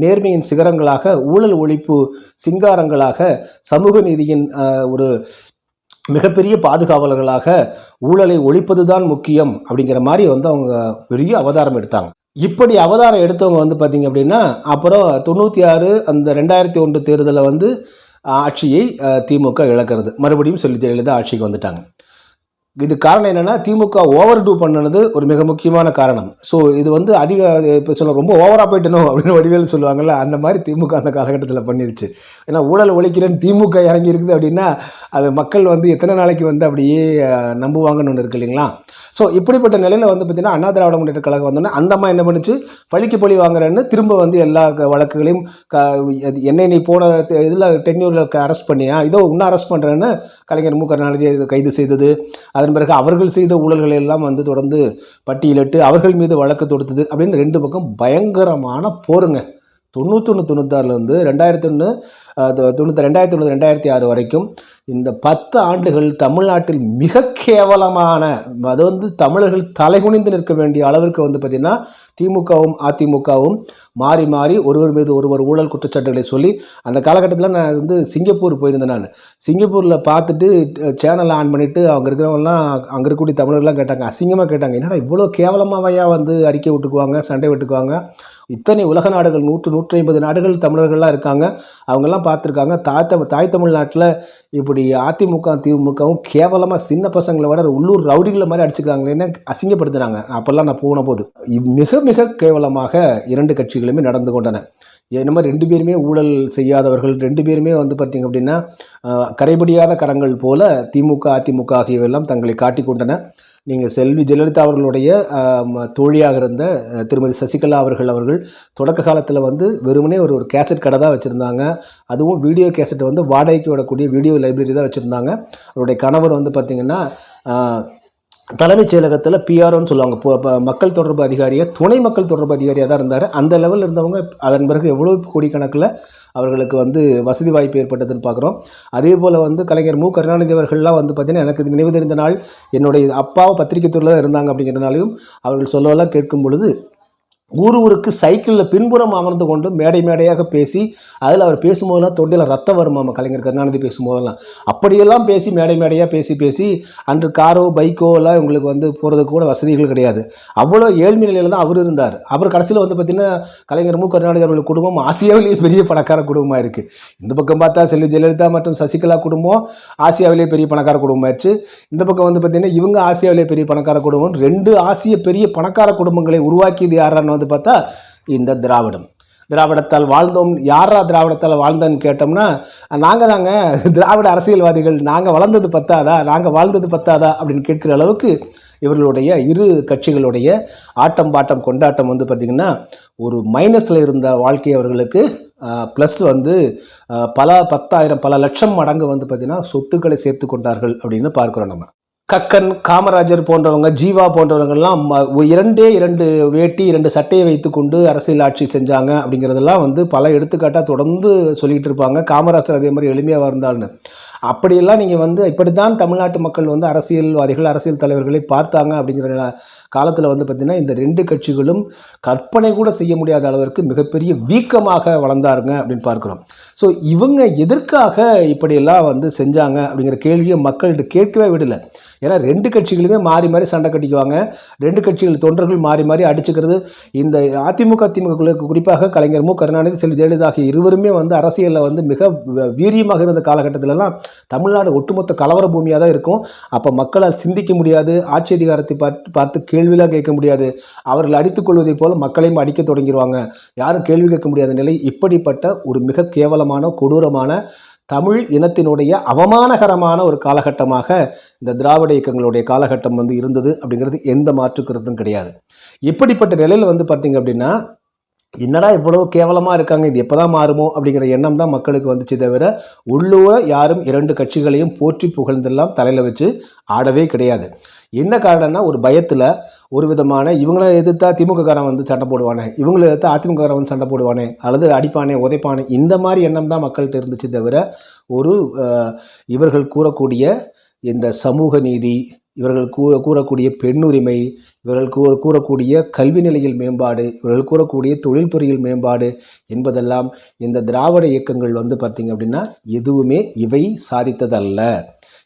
நேர்மையின் சிகரங்களாக ஊழல் ஒழிப்பு சிங்காரங்களாக சமூக நீதியின் ஒரு மிகப்பெரிய பாதுகாவலர்களாக ஊழலை ஒழிப்பதுதான் முக்கியம் அப்படிங்கிற மாதிரி வந்து அவங்க பெரிய அவதாரம் எடுத்தாங்க. இப்படி அவதாரம் எடுத்தவங்க வந்து பார்த்தீங்க அப்படின்னா அப்புறம் தொண்ணூற்றி ஆறு அந்த ரெண்டாயிரத்தி ஒன்று தேர்தலில் வந்து ஆட்சியை திமுக இழக்கிறது. மறுபடியும் சொல்லி ஜெயலலிதா ஆட்சிக்கு வந்துட்டாங்க. இது காரணம் என்னென்னா திமுக ஓவர் டூ பண்ணது ஒரு மிக முக்கியமான காரணம். ஸோ இது வந்து அதிக இப்போ சொல்ல ரொம்ப ஓவராக போயிட்டணும் அப்படின்னு வடிவேல் சொல்லுவாங்கள்ல அந்த மாதிரி திமுக அந்த காலகட்டத்தில் பண்ணிருச்சு. ஏன்னா ஊழல் ஒழிக்கிறேன்னு திமுக இறங்கி இருக்குது அப்படின்னா அது மக்கள் வந்து எத்தனை நாளைக்கு வந்து அப்படியே நம்புவாங்கன்னு ஒன்று இருக்கு இல்லைங்களா? ஸோ இப்படிப்பட்ட நிலையில் வந்து பார்த்திங்கன்னா அண்ணா திராவிட முன்னேற்ற கழகம் வந்தோடனே அந்த அம்மா என்ன பண்ணுச்சு? பழிக்கு பழி வாங்குறேன்னு திரும்ப வந்து எல்லா வழக்குகளையும் க என்னை நீ போன இதில் டென்யூரில் அரெஸ்ட் பண்ணியா? இதோ இன்னும் அரெஸ்ட் பண்ணுறேன்னு கலைஞர் மு. கருணாநிதி கைது செய்தது. அதன் பிறகு அவர்கள் செய்த ஊழல்களை எல்லாம் வந்து தொடர்ந்து பட்டியலிட்டு அவர்கள் மீது வழக்கு தொடுத்தது அப்படின்னு ரெண்டு பக்கம் பயங்கரமான போருங்க. தொண்ணூத்தொன்று தொண்ணூத்தாறுலேருந்து ரெண்டாயிரத்தி ஒன்று தொண்ணூற்றி ரெண்டாயிரத்தி ஒன்று ரெண்டாயிரத்தி ஆறு வரைக்கும் இந்த பத்து ஆண்டுகள் தமிழ்நாட்டில் மிக கேவலமான அது வந்து தமிழர்கள் தலைகுனிந்து நிற்க வேண்டிய அளவிற்கு வந்து பார்த்திங்கன்னா திமுகவும் அதிமுகவும் மாறி மாறி ஒருவர் மீது ஒருவர் ஊழல் குற்றச்சாட்டுகளை சொல்லி அந்த காலகட்டத்தில் நான் வந்து சிங்கப்பூர் போயிருந்தேன் நான். சிங்கப்பூரில் பார்த்துட்டு சேனல் ஆன் பண்ணிவிட்டு அவங்க இருக்கிறவங்கலாம் அங்கே இருக்கக்கூடிய தமிழர்கள்லாம் கேட்டாங்க. அசிங்கமாக கேட்டாங்க. என்னடா இவ்வளோ கேவலமாவையா வந்து அறிக்கை விட்டுக்குவாங்க சண்டை விட்டுக்குவாங்க? இத்தனை உலக நாடுகள் நூற்று நூற்றி ஐம்பது நாடுகள் தமிழர்கள்லாம் இருக்காங்க. அவங்கெல்லாம் பார்த்துருக்காங்க. தாய் தமிழ் தாய் தமிழ்நாட்டில் இப்படி அதிமுக திமுகவும் கேவலமாக சின்ன பசங்களை விட உள்ளூர் ரவுடிகளை மாதிரி அடிச்சுக்கிறாங்களேன்னு அசிங்கப்படுத்துனாங்க அப்போல்லாம் நான் போன போது. மிக மிக கேவலமாக இரண்டு கட்சிகளுமே நடந்து கொண்டன. என்னமோ ரெண்டு பேருமே ஊழல் செய்யாதவர்கள் ரெண்டு பேருமே வந்து பார்த்தீங்க அப்படின்னா கரைபடியாத கரங்கள் போல திமுக அதிமுக ஆகியவையெல்லாம் தங்களை காட்டிக்கொண்டன நீங்கள் செல்வி ஜெயலலிதா அவர்களுடைய தோழியாக இருந்த திருமதி சசிகலா அவர்கள் அவர்கள் தொடக்க காலத்தில் வந்து வெறுமனே ஒரு ஒரு கேசட் கடை தான் வச்சுருந்தாங்க. அதுவும் வீடியோ கேசட் வந்து வாடகைக்கு விடக்கூடிய வீடியோ லைப்ரரி தான் வச்சுருந்தாங்க. அவருடைய கணவர் வந்து பார்த்திங்கன்னா தலைமைச் செயலகத்தில் பிஆர்ஓன்னு சொல்லுவாங்க. இப்போ மக்கள் தொடர்பு அதிகாரியாக துணை மக்கள் தொடர்பு அதிகாரியாக தான் இருந்தார். அந்த லெவலில் இருந்தவங்க அதன் பிறகு எவ்வளோ கோடிக்கணக்கில் அவர்களுக்கு வந்து வசதி வாய்ப்பு ஏற்பட்டதுன்னு பார்க்குறோம். அதே போல் வந்து கலைஞர் மு. கருணாநிதி அவர்கள்லாம் வந்து பார்த்திங்கன்னா எனக்கு இது நினைவு தெரிந்த நாள் என்னுடைய அப்பாவை பத்திரிகை துறையில் தான் இருந்தாங்க அப்படிங்கிறனாலையும் அவர்கள் சொல்லவெல்லாம் கேட்கும் பொழுது ஊர் ஊருக்கு சைக்கிளில் பின்புறம் அமர்ந்து கொண்டு மேடை மேடையாக பேசி அதில் அவர் பேசும்போதெல்லாம் தொண்டையில் ரத்தம் வருமாமா கலைஞர் கருணாநிதி பேசும்போதெல்லாம். அப்படியெல்லாம் பேசி மேடை மேடையாக பேசி பேசி அன்று காரோ பைக்கோ எல்லாம் இவங்களுக்கு வந்து போகிறதுக்கு கூட வசதிகள் கிடையாது. அவ்வளோ ஏழ்மை நிலையில் தான் அவர் இருந்தார். அப்புறம் கடைசியில் வந்து பார்த்திங்கன்னா கலைஞர் மு. கருணாநிதி அவர்கள் குடும்பம் ஆசியாவிலேயே பெரிய பணக்கார குடும்பமாக இருக்குது இந்த பக்கம் பார்த்தா செல்வி ஜெயலலிதா மற்றும் சசிகலா குடும்பம் ஆசியாவிலேயே பெரிய பணக்கார குடும்பமாச்சு. இந்த பக்கம் வந்து பார்த்திங்கன்னா இவங்க ஆசியாவிலேயே பெரிய பணக்கார குடும்பம். ரெண்டு ஆசிய பெரிய பணக்கார குடும்பங்களை உருவாக்கியது யாரான்னு வந்து பார்த்தா இந்த திராவிடம். திராவிடத்தால் வாழ்ந்தோம். யாரா திராவிடத்தால் வாழ்ந்தோன்னு கேட்டோம்னா நாங்கள் தாங்க திராவிட அரசியல்வாதிகள் நாங்கள் வளர்ந்தது பத்தாதா நாங்கள் வாழ்ந்தது பத்தாதா அப்படின்னு கேட்குற அளவுக்கு இவர்களுடைய இரு கட்சிகளுடைய ஆட்டம் பாட்டம் கொண்டாட்டம் வந்து பார்த்திங்கன்னா ஒரு மைனஸில் இருந்த வாழ்க்கை அவர்களுக்கு ப்ளஸ் வந்து பல பத்தாயிரம் பல லட்சம் மடங்கு வந்து பார்த்திங்கன்னா சொத்துக்களை சேர்த்து கொண்டார்கள் அப்படின்னு பார்க்குறோம் நம்ம. கக்கன் காமராஜர் போன்றவங்க ஜீவா போன்றவங்கெல்லாம் ம- இரண்டே இரண்டு வேட்டி இரண்டு சட்டையை வைத்துக்கொண்டு அரசியல் ஆட்சி செஞ்சாங்க அப்படிங்கிறதெல்லாம் வந்து பல எடுத்துக்காட்டாக தொடர்ந்து சொல்லிக்கிட்டு இருப்பாங்க. காமராஜர் அதே மாதிரி எளிமையாக இருந்தால்னு அப்படியெல்லாம் நீங்கள் வந்து இப்படித்தான் தமிழ்நாட்டு மக்கள் வந்து அரசியல்வாதிகள் அரசியல் தலைவர்களை பார்த்தாங்க அப்படிங்கிற காலத்தில் வந்து பார்த்திங்கன்னா இந்த ரெண்டு கட்சிகளும் கற்பனை கூட செய்ய முடியாத அளவிற்கு மிகப்பெரிய வீக்கமாக வளர்ந்தாருங்க அப்படின்னு பார்க்குறோம். ஸோ இவங்க எதற்காக இப்படியெல்லாம் வந்து செஞ்சாங்க அப்படிங்கிற கேள்வியை மக்கள்கிட்ட கேட்கவே விடல. ஏன்னா ரெண்டு கட்சிகளுமே மாறி மாறி சண்டை கட்டிக்குவாங்க. ரெண்டு கட்சிகள் தொண்டர்கள் மாறி மாறி அடிச்சுக்கிறது. இந்த அதிமுக திமுக குறிப்பாக கலைஞர் மு. கருணாநிதி செல்வி ஜெயலலிதா ஆகிய இருவருமே வந்து அரசியலில் வந்து மிக வீரியமாக இருந்த காலகட்டத்திலலாம் தமிழ்நாடு ஒட்டுமொத்த கலவர பூமியாக தான் இருக்கும். அப்போ மக்களால் சிந்திக்க முடியாது. ஆட்சி அதிகாரத்தை பார்த்து பார்த்து கேள்விலாம் கேட்க முடியாது. அவர்கள் அடித்துக் கொள்வதைப் போல மக்களையும் அடிக்க தொடங்கிடுவாங்க யாரும் கேள்வி கேட்க முடியாத நிலை இப்படிப்பட்ட ஒரு மிக கேவலமான கொடூரமான தமிழ் இனத்தினுடைய அவமானகரமான ஒரு காலகட்டமாக இந்த திராவிட இயக்கங்களுடைய காலகட்டம் வந்து இருந்தது அப்படிங்கிறது எந்த மாற்று கருத்தும் கிடையாது. இப்படிப்பட்ட நிலையில் வந்து பார்த்தீங்க அப்படின்னா என்னடா இவ்வளவு கேவலமாக இருக்காங்க இது எப்போதான் மாறுமோ அப்படிங்கிற எண்ணம் தான் மக்களுக்கு வந்துச்சு தவிர உள்ளூர யாரும் இரண்டு கட்சிகளையும் போற்றி புகழ்ந்தெல்லாம் தலையில் வச்சு ஆடவே கிடையாது. என்ன காரணம்னா ஒரு பயத்தில் ஒரு விதமான இவங்கள எதிர்த்தா திமுககாரன் வந்து சண்டை போடுவானே இவங்களை எதிர்த்தா அதிமுககாரன் வந்து சண்டை போடுவானே அல்லது அடிப்பானே உதைப்பானே இந்த மாதிரி எண்ணம் தான் மக்கள்கிட்ட இருந்துச்சு தவிர ஒரு இவர்கள் கூறக்கூடிய இந்த சமூக நீதி இவர்கள் கூ கூறக்கூடிய பெண்ணுரிமை இவர்கள் கூ கூறக்கூடிய கல்வி நிலையில் மேம்பாடு இவர்கள் கூறக்கூடிய தொழில்துறையில் மேம்பாடு என்பதெல்லாம் இந்த திராவிட இயக்கங்கள் வந்து பார்த்திங்க அப்படின்னா எதுவுமே இவை சாதித்ததல்ல.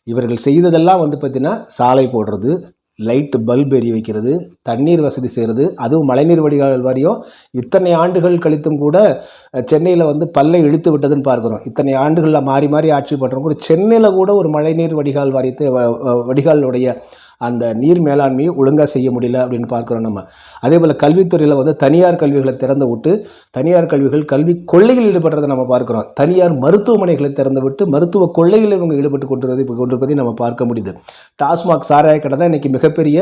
இவர்கள் செய்ததெல்லாம் வந்து பார்த்திங்கன்னா சாலை போடுறது லைட்டு பல்ப் எரிய வைக்கிறது தண்ணீர் வசதி செய்கிறது அதுவும் மழைநீர் வடிகால் வாரியம் இத்தனை ஆண்டுகள் கழித்தும் கூட சென்னையில் வந்து பல்லை இழுத்து விட்டதுன்னு பார்க்குறோம். இத்தனை ஆண்டுகளில் மாறி மாறி ஆட்சி பண்ணுறோம் கூட சென்னையில் கூட ஒரு மழைநீர் வடிகால் வாரியத்தை வடிகாலுடைய அந்த நீர் மேலாண்மையை ஒழுங்காக செய்ய முடியல அப்படின்னு பார்க்குறோம் நம்ம. அதே போல் கல்வித்துறையில் வந்து தனியார் கல்விகளை திறந்து விட்டு தனியார் கல்விகள் கல்வி கொள்ளையில் ஈடுபடுறதை நம்ம பார்க்குறோம். தனியார் மருத்துவமனைகளை திறந்து விட்டு மருத்துவ கொள்ளையில் இவங்க ஈடுபட்டு கொண்டிருப்பதை இப்போ கொண்டிருப்பதை நம்ம பார்க்க முடியுது. டாஸ்மாக் சாராய கடை தான் இன்றைக்கி மிகப்பெரிய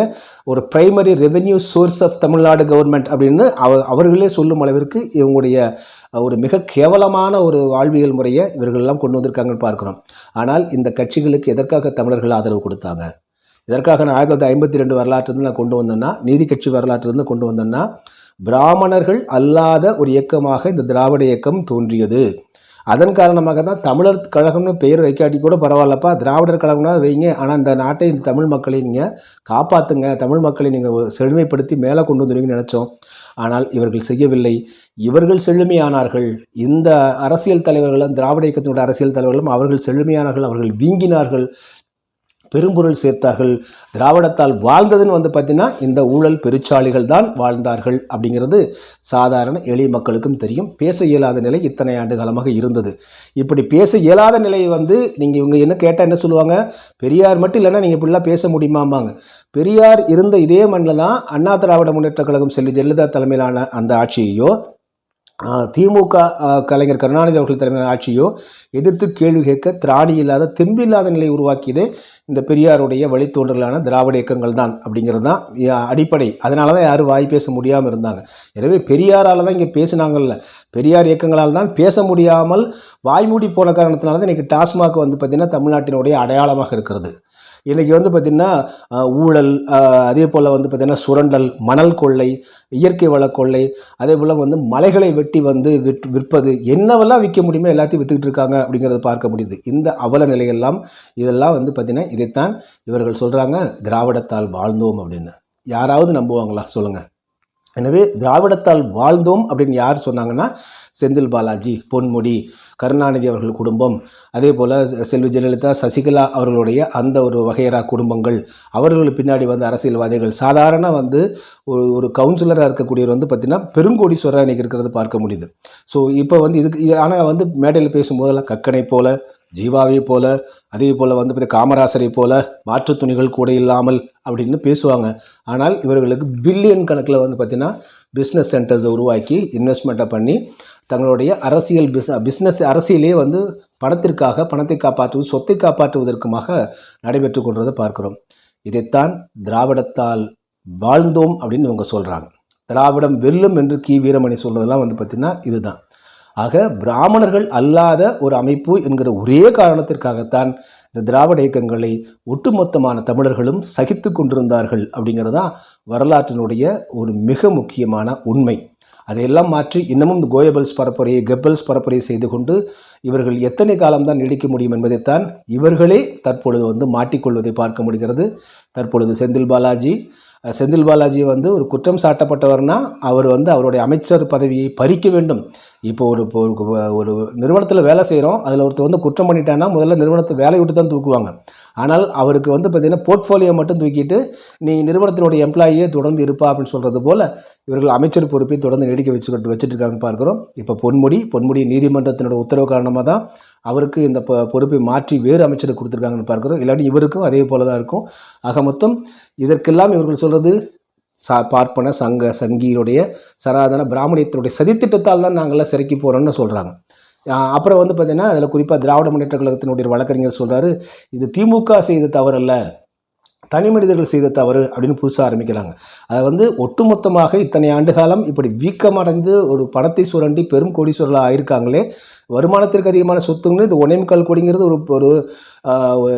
ஒரு primary revenue source of Tamil Nadu government அப்படின்னு அவ அவர்களே சொல்லும் அளவிற்கு இவங்களுடைய ஒரு மிக கேவலமான ஒரு வாழ்வியல் முறையை இவர்களெல்லாம் கொண்டு வந்திருக்காங்கன்னு பார்க்குறோம். ஆனால் இந்த கட்சிகளுக்கு எதற்காக தமிழர்கள் ஆதரவு கொடுத்தாங்க? இதற்காக நான் ஆயிரத்தி தொள்ளாயிரத்தி ஐம்பத்தி ரெண்டு வரலாற்றிலிருந்து நான் கொண்டு வந்தேன்னா நீதி கட்சி வரலாற்றுலேருந்து கொண்டு வந்தேன்னா பிராமணர்கள் அல்லாத ஒரு இயக்கமாக இந்த திராவிட இயக்கம் தோன்றியது. அதன் காரணமாக தான் தமிழர் கழகம்னு பெயர் வைக்காட்டி கூட பரவாயில்லப்பா திராவிடர் கழகம்னா வைங்க. ஆனால் இந்த நாட்டை இந்த தமிழ் மக்களை நீங்கள் காப்பாற்றுங்க தமிழ் மக்களை நீங்கள் செழுமைப்படுத்தி மேலே கொண்டு வந்துடுவீங்கன்னு நினச்சோம். ஆனால் இவர்கள் செய்யவில்லை. இவர்கள் செழுமையானார்கள். இந்த அரசியல் தலைவர்களும் திராவிட இயக்கத்தினுடைய அரசியல் தலைவர்களும் அவர்கள் செழுமையானார்கள். அவர்கள் வீங்கினார்கள். பெரும்பொருள் சேர்த்தார்கள். திராவிடத்தால் வாழ்ந்ததுன்னு வந்து பார்த்தீங்கன்னா இந்த ஊழல் பெருச்சாளிகள் தான் வாழ்ந்தார்கள் அப்படிங்கிறது சாதாரண எளிய மக்களுக்கும் தெரியும். பேச இயலாத நிலை இத்தனை ஆண்டு காலமாக இருந்தது. இப்படி பேச இயலாத நிலை வந்து நீங்கள் இவங்க என்ன கேட்டால் என்ன சொல்லுவாங்க? பெரியார் மட்டும் இல்லைன்னா நீங்கள் இப்படிலாம் பேச முடியுமாம்பாங்க. பெரியார் இருந்த இதே மண்ணில் தான் அண்ணா திராவிட முன்னேற்ற கழகம் செல்லு ஜெயலலிதா தலைமையிலான அந்த ஆட்சியையோ திமுக கலைஞர் கருணாநிதி அவர்கள் தலைமையில் ஆட்சியோ எதிர்த்து கேள்வி கேட்க திராணி இல்லாத தெம்பில்லாத நிலை உருவாக்கியதே இந்த பெரியாருடைய வழித்தோன்றலான திராவிட இயக்கங்கள் தான் அப்படிங்கிறது தான் அடிப்படை. அதனால தான் யாரும் வாய் பேச முடியாமல் இருந்தாங்க. எனவே பெரியாரால் தான் இங்கே பேசினாங்கல்ல. பெரியார் இயக்கங்களால் தான் பேச முடியாமல் வாய்மூடி போன காரணத்தினால தான் இன்றைக்கி டாஸ்மாக் வந்து பார்த்திங்கன்னா தமிழ்நாட்டினுடைய அடையாளமாக இருக்கிறது. இன்றைக்கி வந்து பார்த்திங்கன்னா ஊழல் அதே போல் வந்து பார்த்திங்கன்னா சுரண்டல் மணல் கொள்ளை இயற்கை வள கொள்ளை அதே போல் வந்து மலைகளை வெட்டி வந்து விற் விற்பது என்னவெல்லாம் விற்க முடியுமோ எல்லாத்தையும் விற்றுக்கிட்டு இருக்காங்க அப்படிங்கிறத பார்க்க முடியுது. இந்த அவல நிலையெல்லாம் இதெல்லாம் வந்து பார்த்திங்கன்னா இதைத்தான் இவர்கள் சொல்கிறாங்க திராவிடத்தால் வாழ்ந்தோம் அப்படின்னு. யாராவது நம்புவாங்களா? சொல்லுங்கள் எனவே திராவிடத்தால் வாழ்ந்தோம் அப்படின்னு யார் சொன்னாங்கன்னா செந்தில் பாலாஜி பொன்முடி கருணாநிதி அவர்கள் குடும்பம் அதே போல் செல்வி ஜெயலலிதா சசிகலா அவர்களுடைய அந்த ஒரு வகையரா குடும்பங்கள். அவர்களுக்கு பின்னாடி வந்து அரசியல்வாதிகள். சாதாரண வந்து ஒரு ஒரு கவுன்சிலராக இருக்கக்கூடியவர் வந்து பார்த்திங்கன்னா பெருங்கோடீஸ்வரர் இன்றைக்கி இருக்கிறது பார்க்க முடியுது. ஸோ இப்போ வந்து இதுக்கு ஆனால் வந்து மேடையில் பேசும்போதெல்லாம் கக்கனை போல ஜீவாவை போல அதே போல் வந்து பார்த்திங்கன்னா காமராசரை போல மாற்று துணிகள் கூட இல்லாமல் அப்படின்னு பேசுவாங்க. ஆனால் இவர்களுக்கு பில்லியன் கணக்கில் வந்து பார்த்திங்கன்னா பிஸ்னஸ் சென்டர்ஸை உருவாக்கி இன்வெஸ்ட்மெண்ட்டை பண்ணி தங்களுடைய அரசியல் பிஸ் பிஸ்னஸ் அரசியலே வந்து பணத்திற்காக பணத்தை காப்பாற்றுவது சொத்தை காப்பாற்றுவதற்குமாக நடைபெற்று கொண்டதை பார்க்கிறோம். இதைத்தான் திராவிடத்தால் வாழ்ந்தோம் அப்படின்னு இவங்க சொல்கிறாங்க திராவிடம் வெல்லும் என்று கி. வீரமணி சொல்றதெல்லாம் வந்து பார்த்திங்கன்னா இதுதான். ஆக பிராமணர்கள் அல்லாத ஒரு அமைப்பு என்கிற ஒரே காரணத்திற்காகத்தான் இந்த திராவிட இயக்கங்களை ஒட்டுமொத்தமான தமிழர்களும் சகித்து கொண்டிருந்தார்கள் அப்படிங்கிறதான் வரலாற்றினுடைய ஒரு மிக முக்கியமான உண்மை. அதையெல்லாம் மாற்றி இன்னமும் இந்த கோயபல்ஸ் பரப்புரையை கெப்பல்ஸ் பரப்புரையை செய்து கொண்டு இவர்கள் எத்தனை காலம்தான் நீடிக்க முடியும் என்பதைத்தான் இவர்களே தற்பொழுது வந்து மாட்டிக்கொள்வதை பார்க்க முடிகிறது. தற்பொழுது செந்தில் பாலாஜி செந்தில் பாலாஜி வந்து ஒரு குற்றம் சாட்டப்பட்டவர்னா அவர் வந்து அவருடைய அமைச்சர் பதவியை பறிக்க வேண்டும். இப்போ ஒரு இப்போ ஒரு- நிறுவனத்தில் வேலை செய்கிறோம் அதில் ஒருத்தர் வந்து குற்றம் பண்ணிட்டான்னா முதல்ல நிறுவனத்தை வேலையை விட்டு தான் தூக்குவாங்க. ஆனால் அவருக்கு வந்து பார்த்தீங்கன்னா போர்ட்ஃபோலியோ மட்டும் தூக்கிட்டு நீ நிறுவனத்தினுடைய எம்ப்ளாயியே தொடர்ந்து இருப்பா அப்படின்னு சொல்கிறது போல் இவர்கள் அமைச்சர் பொறுப்பை தொடர்ந்து நீடிக்க வச்சுக்கிட்டு வச்சுட்டு இருக்காங்கன்னு பார்க்குறோம். இப்போ பொன்முடி பொன்முடி நீதிமன்றத்தினோட உத்தரவு காரணமாக தான் அவருக்கு இந்த பொ- பொறுப்பை மாற்றி வேறு அமைச்சருக்கு கொடுத்துருக்காங்கன்னு பார்க்குறோம். இல்லாட்டி இவருக்கும் அதே போல தான் இருக்கும். ஆக மொத்தம் இதற்கெல்லாம் இவர்கள் சொல்கிறது சா பார்ப்பன சங்க சங்கியினுடைய சனாதன பிராமணியத்தினுடைய சதித்திட்டத்தால் தான் நாங்கள்லாம் சிறைக்கு போகிறோம்னு சொல்கிறாங்க அப்புறம் வந்து பார்த்தீங்கன்னா அதில் குறிப்பாக திராவிட முன்னேற்ற கழகத்தினுடைய வழக்கறிஞர் சொல்கிறாரு இது திமுக செய்த தவறல்ல தனி மனிதர்கள் செய்த தவறு அப்படின்னு புதுசாக ஆரம்பிக்கிறாங்க. அதை வந்து ஒட்டுமொத்தமாக இத்தனை ஆண்டு காலம் இப்படி வீக்கமடைந்து ஒரு பணத்தை சுரண்டி பெரும் கோடீஸ்வரர்களாக ஆயிருக்காங்களே வருமானத்திற்கு அதிகமான சொத்துங்கன்னு இது ஒன்னே முக்கால் கோடிங்கிறது ஒரு ஒரு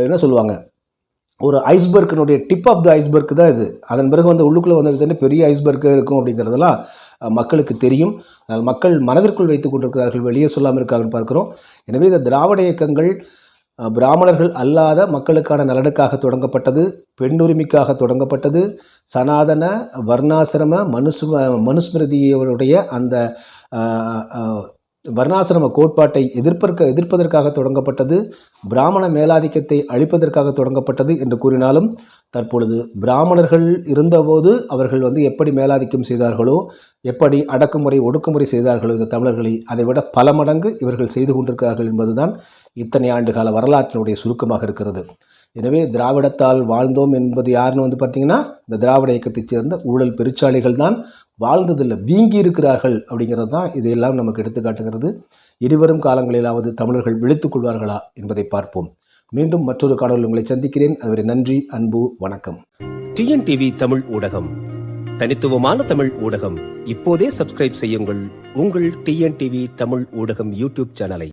என்ன சொல்லுவாங்க ஒரு ஐஸ்பர்க்கினுடைய டிப் ஆஃப் த ஐஸ்பர்க் தான் இது. அதன் பிறகு வந்து உள்ளுக்குள்ளே வந்து பெரிய ஐஸ்பர்க் இருக்கும் அப்படிங்கிறதெல்லாம் மக்களுக்கு தெரியும். அதனால் மக்கள் மனதிற்குள் வைத்துக் கொண்டிருக்கிறார்கள் வெளியே சொல்லாமல் இருக்காங்கன்னு பார்க்குறோம். எனவே இந்த திராவிட இயக்கங்கள் பிராமணர்கள் அல்லாத மக்களுக்கான நலனுக்காக தொடங்கப்பட்டது பெண்ணுரிமைக்காக தொடங்கப்பட்டது. சனாதன வர்ணாசிரம மனுஸ்ம மனுஸ்மிருதியுடைய அந்த வர்ணாசிரம கோட்பாட்டை எதிர்ப்பதற்க எதிர்ப்பதற்காக தொடங்கப்பட்டது பிராமண மேலாதிக்கத்தை அழிப்பதற்காக தொடங்கப்பட்டது என்று கூறினாலும் தற்பொழுது பிராமணர்கள் இருந்தபோது அவர்கள் வந்து எப்படி மேலாதிக்கம் செய்தார்களோ எப்படி அடக்குமுறை ஒடுக்குமுறை செய்தார்களோ இந்த தமிழர்களை அதைவிட பல மடங்கு இவர்கள் செய்து கொண்டிருக்கிறார்கள் என்பதுதான் இத்தனை ஆண்டுகால வரலாற்றினுடைய சுருக்கமாக இருக்கிறது. எனவே திராவிடத்தால் வாழ்ந்தோம் என்பது யாருன்னு வந்து பார்த்தீங்கன்னா இந்த திராவிட இயக்கத்தைச் சேர்ந்த ஊழல் பெருச்சாளிகள் தான் வாழ்ந்ததில் வீங்கி இருக்கிறார்கள் அப்படிங்கிறது தான் இதையெல்லாம் நமக்கு எடுத்துக்காட்டுகிறது. இருவரும் காலங்களிலாவது தமிழர்கள் விழித்துக் கொள்வார்களா என்பதை பார்ப்போம். மீண்டும் மற்றொரு காணொலி உங்களை சந்திக்கிறேன். அதுவரை நன்றி அன்பு வணக்கம். டிஎன்டிவி தமிழ் ஊடகம் தனித்துவமான தமிழ் ஊடகம். இப்போதே சப்ஸ்கிரைப் செய்யுங்கள். உங்கள் டிஎன்டிவி தமிழ் ஊடகம் யூடியூப் சேனலை.